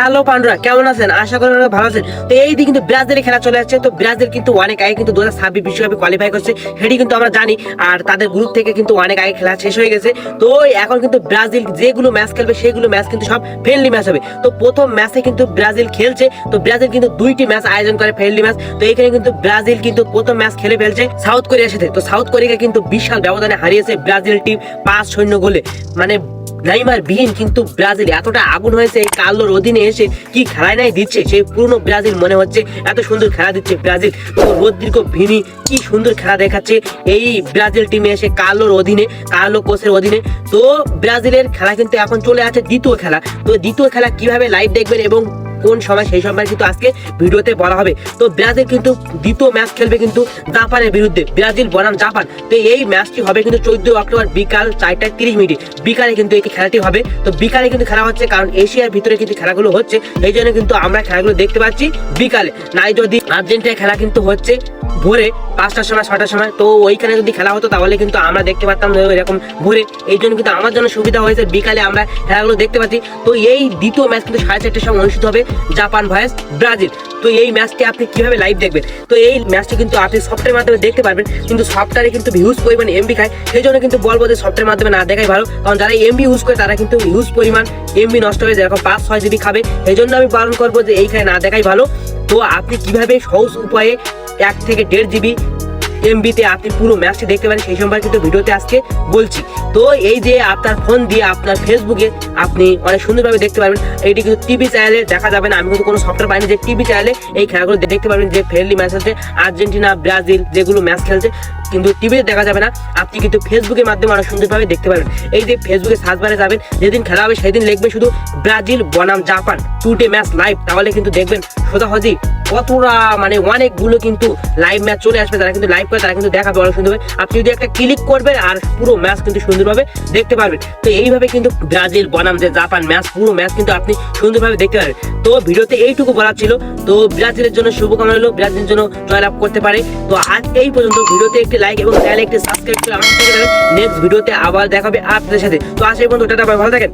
Hello পান্ডুরা কেমন আছেন? আশা করি ভালো আছেন। তো এই দিকে কিন্তু ব্রাজিলের খেলা চলে যাচ্ছে তো ব্রাজিল কিন্তু অনেক আগে কিন্তু দু হাজার ছাব্বিশ বিশ্বকাপে কোয়ালিফাই করছে। সেটি কিন্তু আমরা জানি। আর তাদের গ্রুপ থেকে কিন্তু অনেক আগে খেলা শেষ হয়ে গেছে। তো এখন কিন্তু ব্রাজিল যেগুলো ম্যাচ খেলবে, সেগুলো ম্যাচ কিন্তু সব ফ্রেন্ডলি ম্যাচ হবে। তো প্রথম ম্যাচে কিন্তু ব্রাজিল খেলছে। তো ব্রাজিল কিন্তু দুইটি ম্যাচ আয়োজন করে ফ্রেন্ডলি ম্যাচ তো এখানে কিন্তু ব্রাজিল কিন্তু প্রথম ম্যাচ খেলে ফেলছে সাউথ কোরিয়ার সাথে। তো সাউথ কোরিয়াকে কিন্তু বিশাল ব্যবধানে হারিয়েছে ব্রাজিল টিম পাঁচ শূন্য গোলে। মানে নাইমার বিহীন কিন্তু ব্রাজিল এতটা আগুন হয়েছে, এই কালোর অধীনে এসে কি খেলায় নাই দিচ্ছে? সেই পুরনো ব্রাজিল মনে হচ্ছে এত সুন্দর খেলা দিচ্ছে ব্রাজিল। রোদ্রিক ভিনি কি সুন্দর খেলা দেখাচ্ছে এই ব্রাজিল টিমে এসে কালোর অধীনে কালো কোচের অধীনে। তো ব্রাজিলের খেলা কিন্তু এখন চলে আছে দ্বিতীয় খেলা। তো দ্বিতীয় খেলা কীভাবে লাইভ দেখবেন এবং কোন সময় সেই সময় কিন্তু আজকে ভিডিওতে বলা হবে। তো ব্রাজিল কিন্তু দ্বিতীয় ম্যাচ খেলবে কিন্তু জাপানের বিরুদ্ধে। ব্রাজিল বনাম জাপান। তো এই ম্যাচটি হবে কিন্তু চোদ্দ অক্টোবর বিকাল চারটায় তিরিশ মিনিটে। বিকালে কিন্তু এই খেলাটি হবে। তো বিকালে কিন্তু খেলা হচ্ছে কারণ এশিয়ার ভিতরে কিন্তু খেলাগুলো হচ্ছে। এই জন্য কিন্তু আমরা খেলাগুলো দেখতে পাচ্ছি বিকালে। নাই যদি আর্জেন্টিনা খেলা কিন্তু হচ্ছে ভোরে পাঁচটার সময় ছটার সময়। তো ওইখানে যদি খেলা হতো, তাহলে কিন্তু আমরা দেখতে পারতাম এরকম ভোরে। এই জন্য কিন্তু আমার জন্য সুবিধা হয়েছে, বিকালে আমরা খেলাগুলো দেখতে পাচ্ছি। তো এই দ্বিতীয় ম্যাচ কিন্তু সাড়ে চারটের সময় অনুষ্ঠিত হবে, জাপান ভয়েস ব্রাজিল। তো এই ম্যাচটি আপনি কীভাবে লাইভ দেখবেন? তো এই ম্যাচটি কিন্তু আপনি সফটের মাধ্যমে দেখতে পারবেন, কিন্তু সফটওয়্যারে কিন্তু হিউজ পরিমাণ এমবি খায়। সেই জন্য কিন্তু বলব যে সফটের মাধ্যমে না দেখাই ভালো, কারণ যারা এমবি ইউজ করে, তারা কিন্তু হিউজ পরিমাণ এমবি নষ্ট হয়ে যায়। এরকম পাঁচ, ছয় জিবি খাবে। এই জন্য আমি বারণ করব যে এইখানে না দেখাই ভালো। তো আপনি কীভাবে সহজ উপায়ে এক থেকে দেড় জিবি এমবিতে আপনি পুরো ম্যাচটি দেখতে পারেন। সেই সম্পর্কে কিন্তু ভিডিওতে আজকে বলছি। তো এই যে আপনার ফোন দিয়ে আপনার ফেসবুকে আপনি অনেক সুন্দরভাবে দেখতে পারবেন। এইটি কিন্তু টিভি চ্যানেলে দেখা যাবে না। আমি কিন্তু কোনো সফটওয়্যার পাইনি যে টিভি চ্যানেলে এই খেলাগুলো দেখতে পারবেন যে ফ্রেন্ডলি ম্যাচ আছে। আর্জেন্টিনা, ব্রাজিল যেগুলো ম্যাচ খেলছে, কিন্তু টিভিতে দেখা যাবে না। আপনি কিন্তু ফেসবুকের মাধ্যমে অনেক সুন্দরভাবে দেখতে পারবেন। এই যে ফেসবুকে সার্চ বারে যাবেন, যেদিন খেলা হবে সেদিন লিখবেন শুধু ব্রাজিল, বনাম, Japan today match live তাহলে কিন্তু দেখবেন সোজাহজি কতটা মানে অনেকগুলো কিন্তু লাইভ ম্যাচ চলে আসবে তারা কিন্তু লাইভ করে তারা কিন্তু দেখাবে, অনেক সুন্দরভাবে। আপনি যদি একটা ক্লিক করবেন, আর পুরো ম্যাচ কিন্তু সুন্দরভাবে দেখতে পারবেন। তো এইভাবে কিন্তু ব্রাজিল, বনাম যে জাপান ম্যাচ পুরো ম্যাচ কিন্তু আপনি সুন্দরভাবে দেখতে পারবেন। তো ভিডিওতে এইটুকু বলার ছিল। তো ব্রাজিলের জন্য শুভকামনা হলো ব্রাজিলের জন্য জয়লাভ করতে পারে। তো আজ এই পর্যন্ত। ভিডিওতে একটি লাইক এবং চ্যানেলে একটি সাবস্ক্রাইব করে আমার নেক্সট ভিডিওতে আবার দেখাবে আপনাদের সাথে। তো আজ এই পর্যন্ত, টাটা ভালো থাকেন।